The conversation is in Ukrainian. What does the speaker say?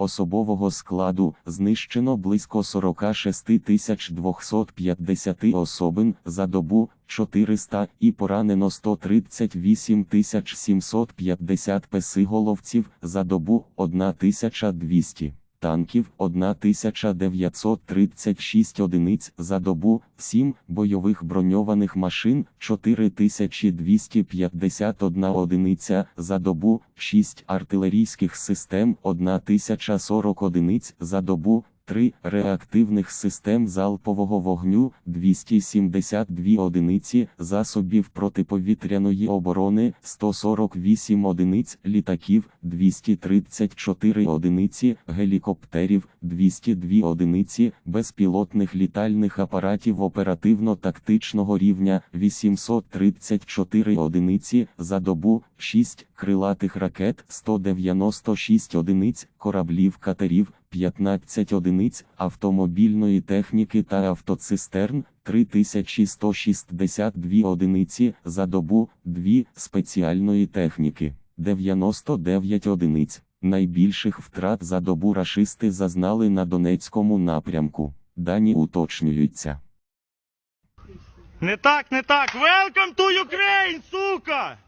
Особового складу знищено близько 46 250 особин за добу 400 і поранено 138 750 песиголовців за добу 1200 танків 1936 одиниць за добу, 7 бойових броньованих машин 4251 одиниця за добу, 6 артилерійських систем 1040 одиниць за добу, 3 реактивних систем залпового вогню 272 одиниці засобів протиповітряної оборони 148 одиниць літаків 234 одиниці гелікоптерів 202 одиниці безпілотних літальних апаратів оперативно-тактичного рівня 834 одиниці за добу 6 крилатих ракет 196 одиниць кораблів катерів 15 одиниць автомобільної техніки та автоцистерн 3162 одиниці за добу, 2 спеціальної техніки, 99 одиниць. Найбільших втрат за добу рашисти зазнали на Донецькому напрямку. Дані уточнюються. Не так, не так. Welcome to Ukraine, сука!